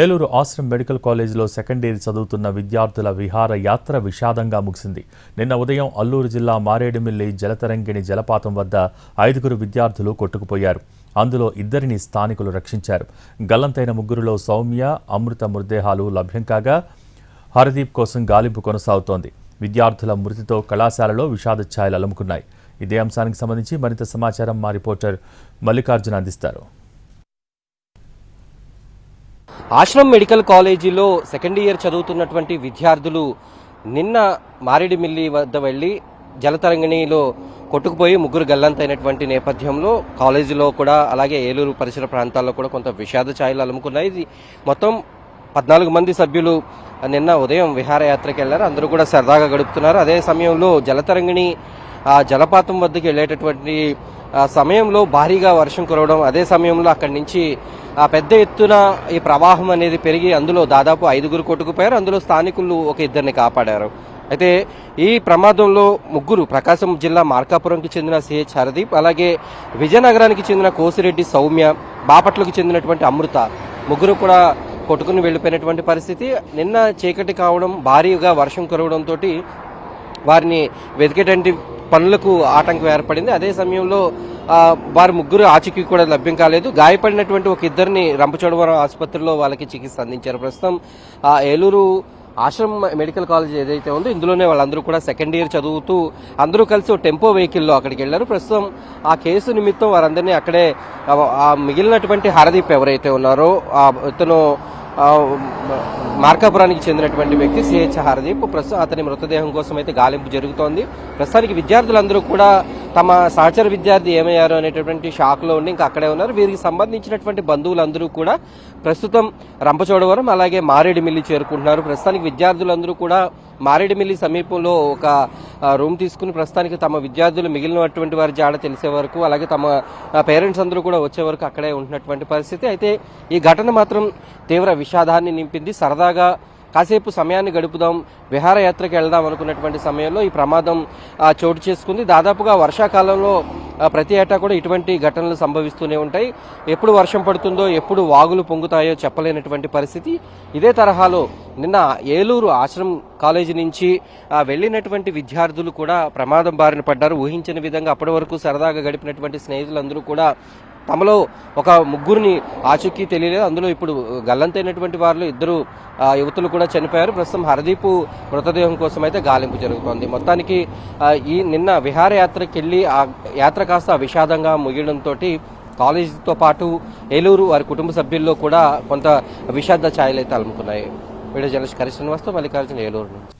Eluru Ashram medical కాలేజీలో second year చదువుతున్న విద్యార్థుల విహార యాత్ర విషాదంగా ముగిసింది. నిన్న ఉదయం అల్లూరు జిల్లా మారేడుమిల్లి జలతరంగిణి జలపాతం వద్ద ఐదుగురు విద్యార్థులు కొట్టుకుపోయారు. అందులో ఇద్దరిని స్థానికులు రక్షించారు. గల్లంతైన ముగ్గురులో సౌమ్య అమృత మృతదేహాలు లభ్యం కాగా హరదీప్ కోసం గాలింపు కొనసాగుతోంది. విద్యార్థుల మృతితో కళాశాలలో విషాద ఛాయలు అలుముకున్నాయి. ఇదే అంశానికి సంబంధించి మరింత సమాచారం మా రిపోర్టర్ మల్లికార్జున అందిస్తారు. ఆశ్రమ్ మెడికల్ కాలేజీలో సెకండ్ ఇయర్ చదువుతున్నటువంటి విద్యార్థులు నిన్న మారేడుమిల్లి వద్ద వెళ్ళి జలతరంగిణిలో కొట్టుకుపోయి ముగ్గురు గల్లంతైనటువంటి నేపథ్యంలో కాలేజీలో కూడా అలాగే ఏలూరు పరిసర ప్రాంతాల్లో కూడా కొంత విషాద ఛాయలు అలుముకున్నాయి. ఇది మొత్తం పద్నాలుగు మంది సభ్యులు నిన్న ఉదయం విహారయాత్రకు వెళ్ళారు అందరూ కూడా సరదాగా గడుపుతున్నారు. అదే సమయంలో జలతరంగిణి ఆ జలపాతం వద్దకు వెళ్ళేటటువంటి సమయంలో భారీగా వర్షం కురవడం అదే సమయంలో అక్కడి నుంచి ఆ పెద్ద ఎత్తున ఈ ప్రవాహం అనేది పెరిగి అందులో దాదాపు ఐదుగురు కొట్టుకుపోయారు అందులో స్థానికులు ఒక ఇద్దరిని కాపాడారు. అయితే ఈ ప్రమాదంలో ముగ్గురు ప్రకాశం జిల్లా మార్కాపురంకి చెందిన సిహెచ్ హరదీప్ అలాగే విజయనగరానికి చెందిన కోసిరెడ్డి సౌమ్య బాపట్లకు చెందినటువంటి అమృత ముగ్గురు కూడా కొట్టుకుని వెళ్ళిపోయినటువంటి పరిస్థితి. నిన్న చీకటి కావడం భారీగా వర్షం కురవడంతో వారిని వెతికేటువంటి పనులకు ఆటంకం ఏర్పడింది. అదే సమయంలో వారి ముగ్గురు ఆచూకీ కూడా లభ్యం కాలేదు. గాయపడినటువంటి ఒక ఇద్దరిని రంపచోడవరం ఆసుపత్రిలో వాళ్ళకి చికిత్స అందించారు. ప్రస్తుతం ఆ, ఏలూరు ఆశ్రమ్ మెడికల్ కాలేజ్ ఏదైతే ఉందో ఇందులోనే వాళ్ళందరూ కూడా సెకండ్ ఇయర్ చదువుతూ అందరూ కలిసి టెంపో వెహికల్లో అక్కడికి వెళ్ళారు. ప్రస్తుతం ఆ కేసు నిమిత్తం వారందరినీ అక్కడే ఆ, మిగిలినటువంటి హరదీప్ ఎవరైతే ఉన్నారో ఇతను మార్కాపురానికి చెందినటువంటి వ్యక్తి సిహెచ్ హరదీప్. ప్రస్తుతం అతని మృతదేహం కోసం అయితే గాలింపు జరుగుతోంది. ప్రస్తుతానికి విద్యార్థులందరూ కూడా తమ సహచర విద్యార్థి ఏమయ్యారు అనేటటువంటి షాక్లో ఉండి ఇంకా అక్కడే ఉన్నారు. వీరికి సంబంధించినటువంటి బంధువులందరూ కూడా ప్రస్తుతం రంపచోడవరం అలాగే మారేడుమిల్లి చేరుకుంటున్నారు. ప్రస్తుతానికి విద్యార్థులందరూ కూడా మారేడుమిల్లి సమీపంలో ఒక రూమ్ తీసుకుని ప్రస్తుతానికి తమ విద్యార్థులు మిగిలినటువంటి వారి జాడ తెలిసే వరకు అలాగే తమ పేరెంట్స్ అందరూ కూడా వచ్చే వరకు అక్కడే ఉంటున్నటువంటి పరిస్థితి. అయితే ఈ ఘటన మాత్రం తీవ్ర విషాదాన్ని నింపింది. సరదాగా కాసేపు సమయాన్ని గడుపుదాం విహారయాత్రకి వెళ్దాం అనుకున్నటువంటి సమయంలో ఈ ప్రమాదం చోటు చేసుకుంది. దాదాపుగా వర్షాకాలంలో ప్రతి ఏటా కూడా ఇటువంటి ఘటనలు సంభవిస్తూనే ఉంటాయి. ఎప్పుడు వర్షం పడుతుందో ఎప్పుడు వాగులు పొంగుతాయో చెప్పలేనటువంటి పరిస్థితి. ఇదే తరహాలో నిన్న ఏలూరు ఆశ్రమ్ కాలేజీ నుంచి వెళ్ళినటువంటి విద్యార్థులు కూడా ప్రమాదం బారిన పడ్డారు. ఊహించిన విధంగా అప్పటి వరకు సరదాగా గడిపినటువంటి స్నేహితులందరూ కూడా తమలో ఒక ముగ్గురిని ఆచూకీ తెలియలేదు. అందులో ఇప్పుడు గల్లంతైనటువంటి వారిలో ఇద్దరు యువతులు కూడా చనిపోయారు. ప్రస్తుతం హరదీపు మృతదేహం కోసం అయితే గాలింపు జరుగుతోంది. మొత్తానికి ఈ నిన్న విహారయాత్రకి వెళ్ళి ఆ యాత్ర కాస్త విషాదంగా ముగియడంతో కాలేజీతో పాటు ఏలూరు వారి కుటుంబ సభ్యుల్లో కూడా కొంత విషాద ఛాయలు అయితే అలుముకున్నాయి వీడియో జర్నలిస్ట్ కరి శ్రీనివాస్తో మల్లికార్జున ఏలూరు